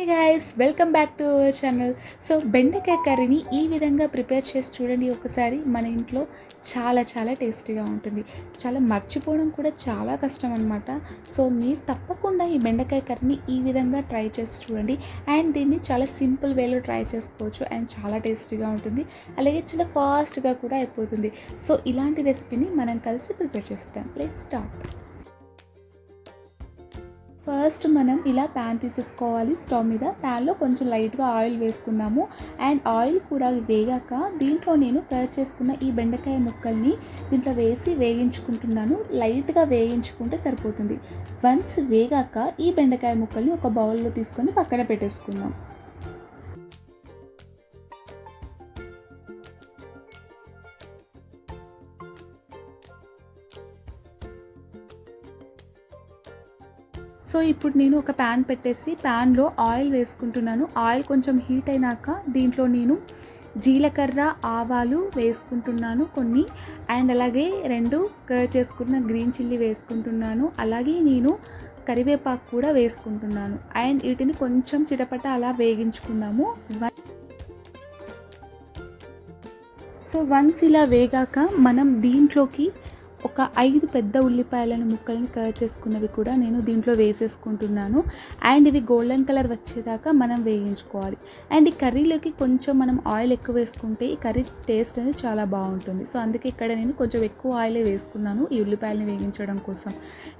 Hey guys welcome back to our channel so బెండకాయ కర్రీని ఈ విధంగా ప్రిపేర్ చేసి చూడండి ఒకసారి. మన ఇంట్లో చాలా చాలా టేస్టీగా ఉంటుంది. చాలా మర్చిపోవడం కూడా చాలా కష్టం అనమాట సో మీరు తప్పకుండా ఈ బెండకాయ కర్రీని ఈ విధంగా ట్రై చేసి చూడండి. అండ్ దీన్ని చాలా సింపుల్ వేలో ట్రై చేసుకోవచ్చు. అండ్ చాలా టేస్టీగా ఉంటుంది. అలాగే చాలా ఫాస్ట్గా కూడా అయిపోతుంది. సో ఇలాంటి రెసిపీని మనం కలిసి ప్రిపేర్ చేసేద్దాం. లెట్ స్టార్ట్ ఫస్ట్ మనం ఇలా ప్యాన్ తీసేసుకోవాలి. స్టవ్ మీద ప్యాన్లో కొంచెం లైట్గా ఆయిల్ వేసుకుందాము. అండ్ ఆయిల్ కూడా వేగాక దీంట్లో నేను కట్ చేసుకున్న ఈ బెండకాయ ముక్కల్ని దీంట్లో వేసి వేగించుకుంటున్నాను లైట్గా వేయించుకుంటే సరిపోతుంది. వన్స్ వేగాక ఈ బెండకాయ ముక్కల్ని ఒక బౌల్లో తీసుకొని పక్కన పెట్టేసుకుందాం. సో ఇప్పుడు నేను ఒక ప్యాన్ పెట్టేసి ప్యాన్లో ఆయిల్ వేసుకుంటున్నాను. ఆయిల్ కొంచెం హీట్ అయినాక దీంట్లో నేను జీలకర్ర ఆవాలు వేసుకుంటున్నాను కొన్ని. అండ్ అలాగే రెండు కట్ చేసుకున్న గ్రీన్ చిల్లీ వేసుకుంటున్నాను. అలాగే నేను కరివేపాకు కూడా వేసుకుంటున్నాను. అండ్ వీటిని కొంచెం చిటపట అలా వేగించుకుందాము. సో వన్స్ ఇలా వేగాక మనం దీంట్లోకి ఒక ఐదు పెద్ద ఉల్లిపాయలను ముక్కలను కవర్ చేసుకున్నవి కూడా నేను దీంట్లో వేసేసుకుంటున్నాను. అండ్ ఇవి గోల్డెన్ కలర్ వచ్చేదాకా మనం వేయించుకోవాలి. అండ్ ఈ కర్రీలోకి కొంచెం మనం ఆయిల్ ఎక్కువ వేసుకుంటే ఈ కర్రీ టేస్ట్ అనేది చాలా బాగుంటుంది. సో అందుకే ఇక్కడ నేను కొంచెం ఎక్కువ ఆయిలే వేసుకున్నాను ఈ ఉల్లిపాయలని వేయించడం కోసం.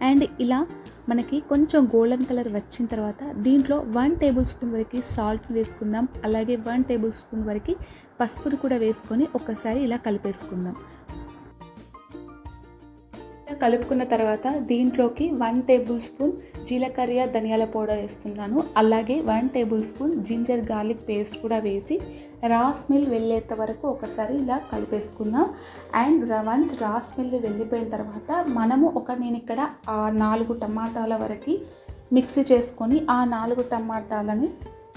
అండ్ ఇలా మనకి కొంచెం గోల్డెన్ కలర్ వచ్చిన తర్వాత దీంట్లో వన్ టేబుల్ స్పూన్ వరకు సాల్ట్ వేసుకుందాం. అలాగే వన్ టేబుల్ స్పూన్ వరకు పసుపును కూడా వేసుకొని ఒకసారి ఇలా కలిపేసుకుందాం. కలుపుకున్న తర్వాత దీంట్లోకి వన్ టేబుల్ స్పూన్ జీలకర్ర ధనియాల పౌడర్ వేస్తున్నాను. అలాగే one tablespoon ginger garlic paste కూడా వేసి రా స్మెల్ వెళ్ళేంత వరకు ఒకసారి ఇలా కలిపేసుకుందాం. అండ్ వన్స్ రా స్మెల్ వెళ్ళిపోయిన తర్వాత మనము ఒక నేను ఇక్కడ నాలుగు టమాటాల వరకు మిక్సీ చేసుకొని ఆ నాలుగు టమాటాలని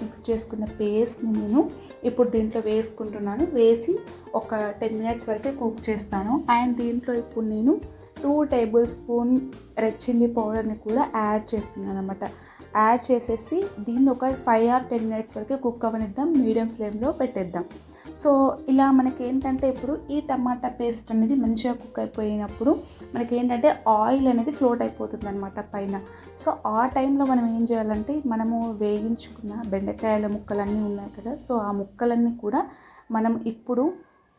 మిక్స్ చేసుకున్న పేస్ట్ని నేను ఇప్పుడు దీంట్లో వేసుకుంటున్నాను. వేసి ఒక టెన్ మినిట్స్ వరకు కుక్ చేస్తాను. అండ్ దీంట్లో ఇప్పుడు నేను two tablespoon red chilli పౌడర్ని కూడా యాడ్ చేస్తున్నాను అనమాట యాడ్ చేసేసి దీన్ని ఒక ఫైవ్ ఆర్ టెన్ మినిట్స్ వరకు కుక్ అవనిద్దాం మీడియం ఫ్లేమ్లో పెట్టేద్దాం. సో ఇలా మనకి ఏంటంటే ఇప్పుడు ఈ టమాటా పేస్ట్ అనేది మంచిగా కుక్ అయిపోయినప్పుడు మనకి ఏంటంటే ఆయిల్ అనేది ఫ్లోట్ అయిపోతుంది అనమాట పైన. సో ఆ టైంలో మనం ఏం చేయాలంటే మనము వేయించుకున్న బెండకాయల ముక్కలన్నీ ఉన్నాయి కదా సో ఆ ముక్కలన్నీ కూడా మనం ఇప్పుడు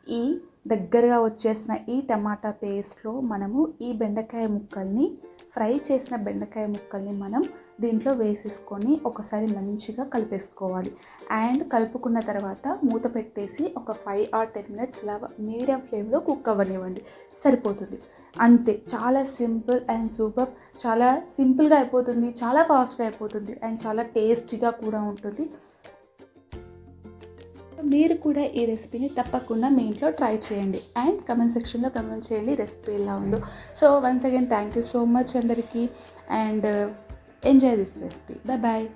ఈ దగ్గరగా వచ్చేసిన ఈ టమాటా పేస్ట్లో మనము ఈ బెండకాయ ముక్కల్ని ఫ్రై చేసిన బెండకాయ ముక్కల్ని మనం దీంట్లో వేసేసుకొని ఒకసారి మంచిగా కలిపేసుకోవాలి. అండ్ కలుపుకున్న తర్వాత మూత పెట్టేసి ఒక ఫైవ్ ఆర్ టెన్ మినిట్స్ ఇలా మీడియం ఫ్లేమ్లో కుక్ అవ్వనివ్వండి. సరిపోతుంది. అంతే. చాలా సింపుల్ అండ్ సూపర్. చాలా సింపుల్గా అయిపోతుంది. చాలా ఫాస్ట్గా అయిపోతుంది. అండ్ చాలా టేస్టీగా కూడా ఉంటుంది. మీరు కూడా ఈ రెసిపీని తప్పకుండా మీ ఇంట్లో ట్రై చేయండి. అండ్ కమెంట్ సెక్షన్లో కమెంట్ చేయండి రెసిపీ ఎలా ఉందో. So once again thank you so much అందరికీ. And enjoy this recipe bye bye